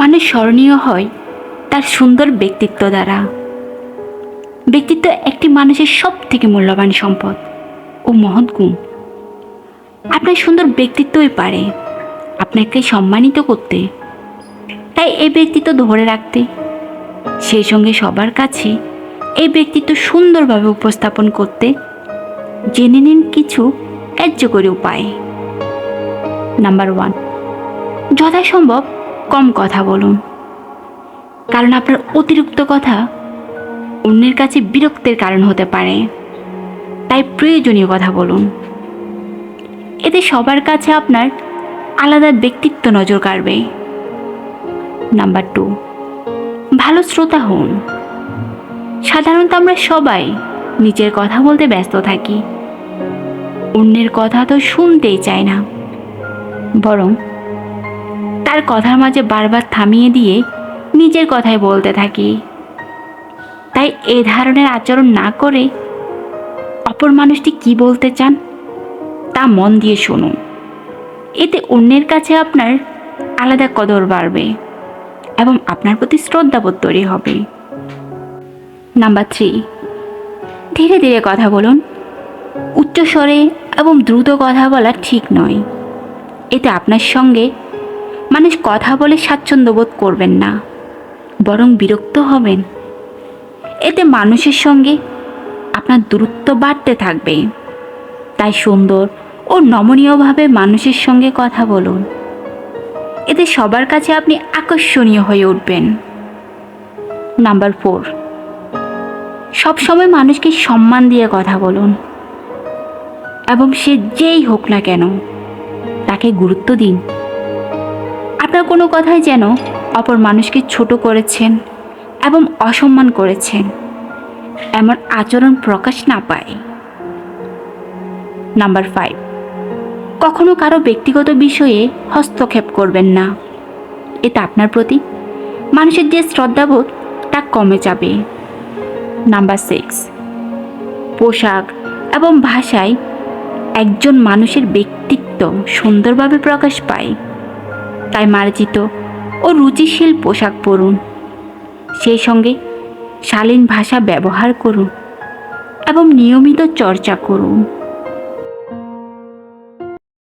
মানুষ স্মরণীয় হয় তার সুন্দর ব্যক্তিত্ব দ্বারা। ব্যক্তিত্ব একটি মানুষের সব থেকে মূল্যবান সম্পদ ও মহৎ গুণ। আপনার সুন্দর ব্যক্তিত্বই পারে আপনাকে সম্মানিত করতে। তাই এই ব্যক্তিত্ব ধরে রাখতে, সেই সঙ্গে সবার কাছে এই ব্যক্তিত্ব সুন্দরভাবে উপস্থাপন করতে জেনে নিন কিছু কার্যকরী উপায়। নাম্বার ওয়ান, যথাসম্ভব কম কথা বলুন। কারণ আপনার অতিরিক্ত কথা অন্যের কাছে বিরক্তের কারণ হতে পারে। তাই প্রয়োজনীয় কথা বলুন। এতে সবার কাছে আপনার আলাদা ব্যক্তিত্ব নজর কাড়বে। নাম্বার টু, ভালো শ্রোতা হন। সাধারণত আমরা সবাই নিজের কথা বলতে ব্যস্ত থাকি। অন্যের কথা তো শুনতেই চাই না। বরং তার কথার মাঝে বারবার থামিয়ে দিয়ে নিজের কথাই বলতে থাকি। তাই এ ধরনের আচরণ না করে অপর মানুষটি কি বলতে চান তা মন দিয়ে শুনুন। এতে অন্যের কাছে আপনার আলাদা কদর বাড়বে এবং আপনার প্রতি শ্রদ্ধাবোধ তৈরি হবে। নাম্বার থ্রি, ধীরে ধীরে কথা বলুন। উচ্চস্বরে এবং দ্রুত কথা বলা ঠিক নয়। এতে আপনার সঙ্গে মানুষ কথা বলে স্বাচ্ছন্দ্য বোধ করবেন না, বরং বিরক্ত হবেন। এতে মানুষের সঙ্গে আপনার দূরত্ব বাড়তে থাকবে। তাই সুন্দর ও নমনীয়ভাবে মানুষের সঙ্গে কথা বলুন। এতে সবার কাছে আপনি আকর্ষণীয় হয়ে উঠবেন। নাম্বার ফোর, সবসময় মানুষকে সম্মান দিয়ে কথা বলুন। এবং সে যেই হোক না কেন, তাকে গুরুত্ব দিন। আপনার কোনো কথাই যেন অপর মানুষকে ছোট করেছেন এবং অসম্মান করেছেন। এমন আচরণ প্রকাশ না পায়। নাম্বার ফাইভ কখনো কারও ব্যক্তিগত বিষয়ে হস্তক্ষেপ করবেন না। এতে আপনার প্রতি মানুষের যে শ্রদ্ধাবোধ, তা কমে যাবে। নাম্বার সিক্স পোশাক এবং ভাষায় একজন মানুষের ব্যক্তিত্ব সুন্দরভাবে প্রকাশ পায়। তাই মার্জিত ও রুচিশীল পোশাক পরুন। সেই সঙ্গে শালীন ভাষা ব্যবহার করুন এবং নিয়মিত চর্চা করুন।